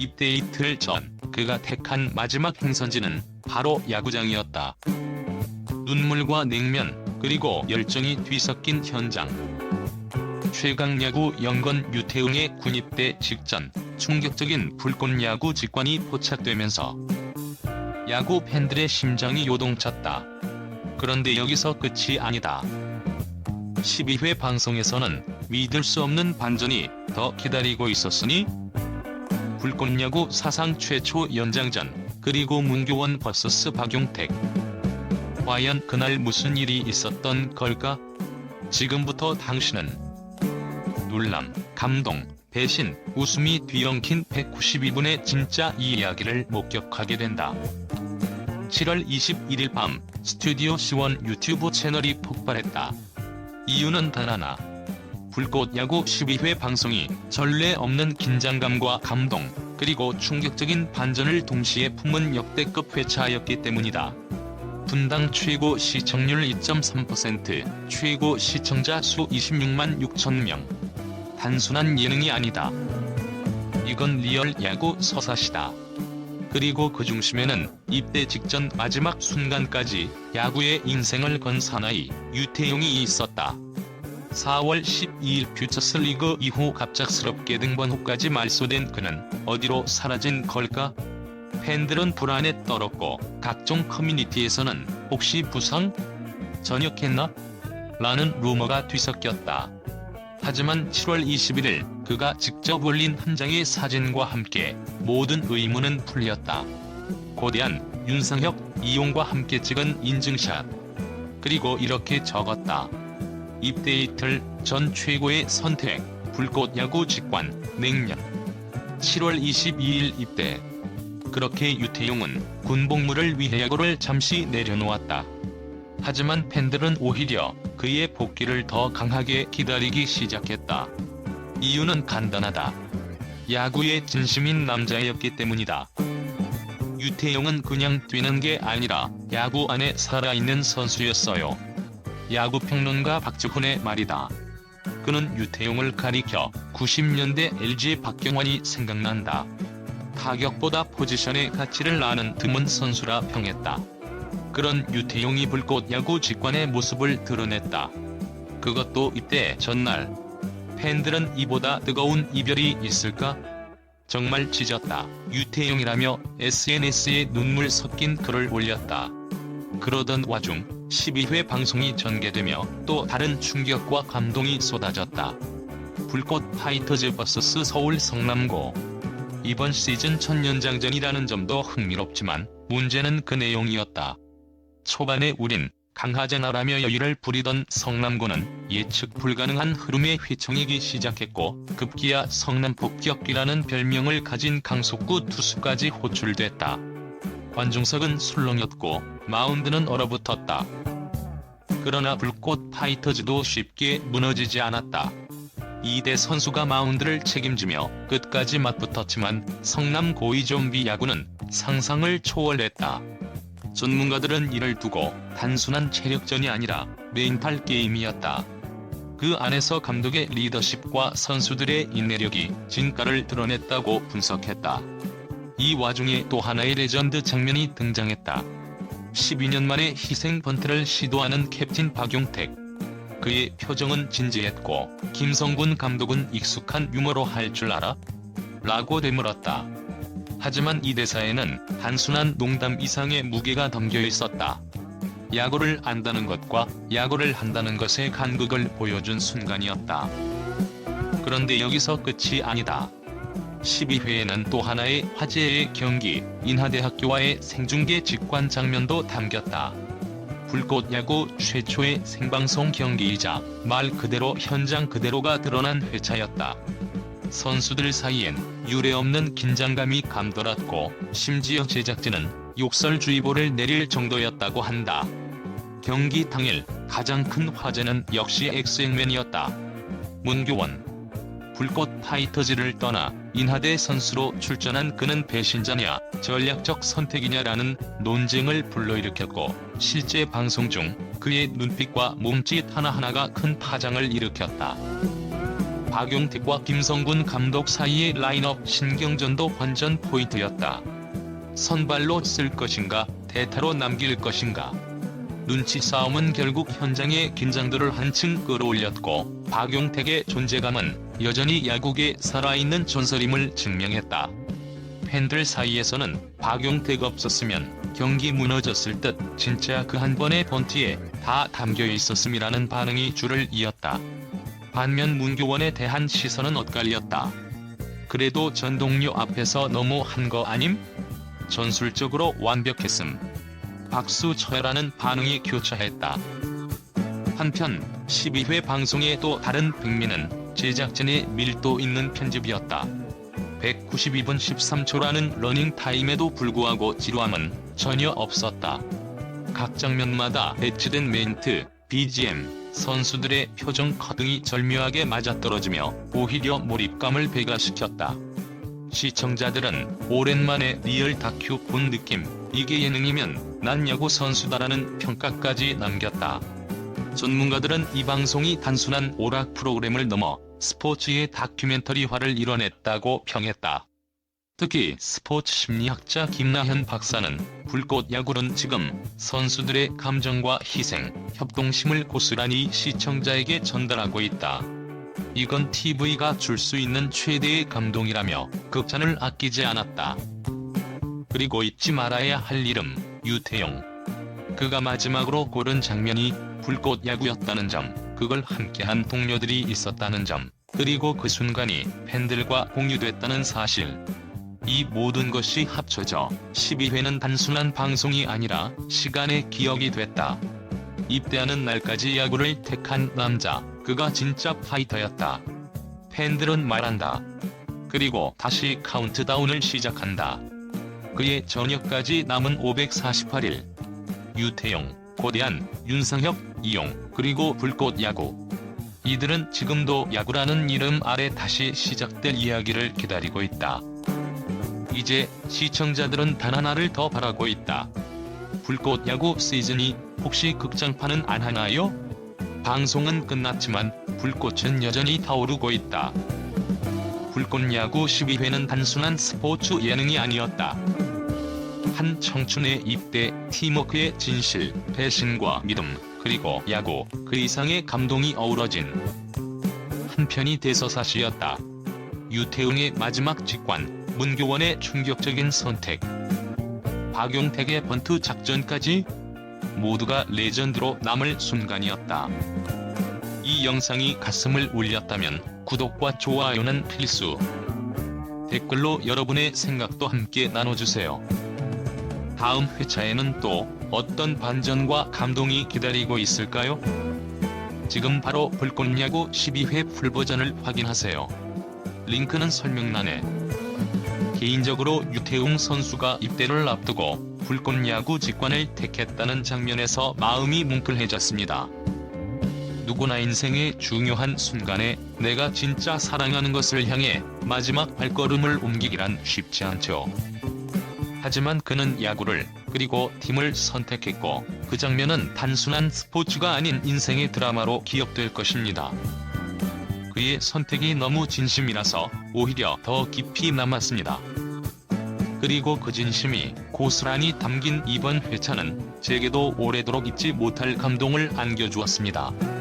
입대 이틀 전 그가 택한 마지막 행선지는 바로 야구장이었다. 눈물과 냉면 그리고 열정이 뒤섞인 현장. 최강야구 영건 유태웅의 군입대 직전 충격적인 불꽃야구 직관이 포착되면서 야구 팬들의 심장이 요동쳤다. 그런데 여기서 끝이 아니다. 12회 방송에서는 믿을 수 없는 반전이 더 기다리고 있었으니 불꽃야구 사상 최초 연장전 그리고 문교원 vs 박용택 과연 그날 무슨 일이 있었던 걸까? 지금부터 당신은 놀람, 감동, 배신, 웃음이 뒤엉킨 192분의 진짜 이 이야기를 목격하게 된다. 7월 21일 밤 스튜디오 C1 유튜브 채널이 폭발했다. 이유는 단 하나. 불꽃 야구 12회 방송이 전례 없는 긴장감과 감동, 그리고 충격적인 반전을 동시에 품은 역대급 회차였기 때문이다. 분당 최고 시청률 2.3%, 최고 시청자 수 26만 6천 명. 단순한 예능이 아니다. 이건 리얼 야구 서사시다. 그리고 그 중심에는 입대 직전 마지막 순간까지 야구의 인생을 건 사나이 유태용이 있었다. 4월 12일 퓨처스 리그 이후 갑작스럽게 등번호까지 말소된 그는 어디로 사라진 걸까? 팬들은 불안에 떨었고 각종 커뮤니티에서는 혹시 부상? 전역했나? 라는 루머가 뒤섞였다. 하지만 7월 21일 그가 직접 올린 한 장의 사진과 함께 모든 의문은 풀렸다. 고대한 윤상혁, 이용과 함께 찍은 인증샷. 그리고 이렇게 적었다. 입대 이틀 전 최고의 선택, 불꽃 야구 직관, 냉면. 7월 22일 입대. 그렇게 유태용은 군복무를 위해 야구를 잠시 내려놓았다. 하지만 팬들은 오히려 그의 복귀를 더 강하게 기다리기 시작했다. 이유는 간단하다. 야구의 진심인 남자였기 때문이다. 유태용은 그냥 뛰는 게 아니라 야구 안에 살아있는 선수였어요. 야구평론가 박지훈의 말이다. 그는 유태용을 가리켜 90년대 LG 박경환이 생각난다. 타격보다 포지션의 가치를 아는 드문 선수라 평했다. 그런 유태용이 불꽃 야구 직관의 모습을 드러냈다. 그것도 이때 전날. 팬들은 이보다 뜨거운 이별이 있을까? 정말 찢었다. 유태용이라며 SNS에 눈물 섞인 글을 올렸다. 그러던 와중 12회 방송이 전개되며 또 다른 충격과 감동이 쏟아졌다. 불꽃 파이터즈 vs 서울 성남고 이번 시즌 첫 연장전이라는 점도 흥미롭지만 문제는 그 내용이었다. 초반에 우린 강하잖아라며 여유를 부리던 성남고는 예측 불가능한 흐름에 휘청이기 시작했고 급기야 성남 폭격기라는 별명을 가진 강속구 투수까지 호출됐다. 관중석은 술렁였고 마운드는 얼어붙었다. 그러나 불꽃 파이터즈도 쉽게 무너지지 않았다. 이대 선수가 마운드를 책임지며 끝까지 맞붙었지만 성남 고위 좀비 야구는 상상을 초월했다. 전문가들은 이를 두고 단순한 체력전이 아니라 메인팔 게임이었다. 그 안에서 감독의 리더십과 선수들의 인내력이 진가를 드러냈다고 분석했다. 이 와중에 또 하나의 레전드 장면이 등장했다. 12년 만에 희생 번트를 시도하는 캡틴 박용택. 그의 표정은 진지했고 김성군 감독은 익숙한 유머로 할 줄 알아? 라고 되물었다. 하지만 이 대사에는 단순한 농담 이상의 무게가 담겨 있었다. 야구를 안다는 것과 야구를 한다는 것의 간극을 보여준 순간이었다. 그런데 여기서 끝이 아니다. 12회에는 또 하나의 화제의 경기, 인하대학교와의 생중계 직관 장면도 담겼다. 불꽃 야구 최초의 생방송 경기이자 말 그대로 현장 그대로가 드러난 회차였다. 선수들 사이엔 유례없는 긴장감이 감돌았고 심지어 제작진은 욕설주의보를 내릴 정도였다고 한다. 경기 당일 가장 큰 화제는 역시 엑스액맨이었다. 문교원 불꽃 파이터즈를 떠나 인하대 선수로 출전한 그는 배신자냐 전략적 선택이냐라는 논쟁을 불러일으켰고 실제 방송 중 그의 눈빛과 몸짓 하나하나가 큰 파장을 일으켰다. 박용택과 김성군 감독 사이의 라인업 신경전도 관전 포인트였다. 선발로 쓸 것인가, 대타로 남길 것인가. 눈치 싸움은 결국 현장의 긴장도를 한층 끌어올렸고 박용택의 존재감은 여전히 야구계 살아있는 전설임을 증명했다. 팬들 사이에서는 박용택 없었으면 경기 무너졌을 듯 진짜 그 한 번의 번트에 다 담겨 있었음이라는 반응이 줄을 이었다. 반면 문교원에 대한 시선은 엇갈렸다. 그래도 전동료 앞에서 너무 한 거 아님? 전술적으로 완벽했음. 박수 쳐라는 반응이 교차했다. 한편 12회 방송의 또 다른 백미는 제작진의 밀도 있는 편집이었다. 192분 13초라는 러닝타임에도 불구하고 지루함은 전혀 없었다. 각 장면마다 배치된 멘트, BGM, 선수들의 표정 커등이 절묘하게 맞아떨어지며 오히려 몰입감을 배가시켰다. 시청자들은 오랜만에 리얼 다큐 본 느낌, 이게 예능이면 난 야구 선수다라는 평가까지 남겼다. 전문가들은 이 방송이 단순한 오락 프로그램을 넘어 스포츠의 다큐멘터리화를 이뤄냈다고 평했다. 특히 스포츠 심리학자 김나현 박사는 불꽃 야구는 지금 선수들의 감정과 희생, 협동심을 고스란히 시청자에게 전달하고 있다. 이건 TV가 줄 수 있는 최대의 감동이라며 극찬을 아끼지 않았다. 그리고 잊지 말아야 할 이름, 유태용. 그가 마지막으로 고른 장면이 불꽃 야구였다는 점, 그걸 함께한 동료들이 있었다는 점, 그리고 그 순간이 팬들과 공유됐다는 사실. 이 모든 것이 합쳐져 12회는 단순한 방송이 아니라 시간의 기억이 됐다. 입대하는 날까지 야구를 택한 남자, 그가 진짜 파이터였다. 팬들은 말한다. 그리고 다시 카운트다운을 시작한다. 그의 저녁까지 남은 548일. 유태용, 고대한, 윤상혁, 이용, 그리고 불꽃 야구. 이들은 지금도 야구라는 이름 아래 다시 시작될 이야기를 기다리고 있다. 이제 시청자들은 단 하나를 더 바라고 있다. 불꽃 야구 시즌이 혹시 극장판은 안 하나요? 방송은 끝났지만 불꽃은 여전히 타오르고 있다. 불꽃 야구 12회는 단순한 스포츠 예능이 아니었다. 한 청춘의 입대, 팀워크의 진실, 배신과 믿음, 그리고 야구, 그 이상의 감동이 어우러진 한 편이 대서사시였다. 유태웅의 마지막 직관, 문교원의 충격적인 선택, 박용택의 번트 작전까지 모두가 레전드로 남을 순간이었다. 이 영상이 가슴을 울렸다면 구독과 좋아요는 필수. 댓글로 여러분의 생각도 함께 나눠주세요. 다음 회차에는 또 어떤 반전과 감동이 기다리고 있을까요? 지금 바로 불꽃야구 12회 풀버전을 확인하세요. 링크는 설명란에. 개인적으로 유태웅 선수가 입대를 앞두고 불꽃야구 직관을 택했다는 장면에서 마음이 뭉클해졌습니다. 누구나 인생의 중요한 순간에 내가 진짜 사랑하는 것을 향해 마지막 발걸음을 옮기기란 쉽지 않죠. 하지만 그는 야구를 그리고 팀을 선택했고 그 장면은 단순한 스포츠가 아닌 인생의 드라마로 기억될 것입니다. 그의 선택이 너무 진심이라서 오히려 더 깊이 남았습니다. 그리고 그 진심이 고스란히 담긴 이번 회차는 제게도 오래도록 잊지 못할 감동을 안겨주었습니다.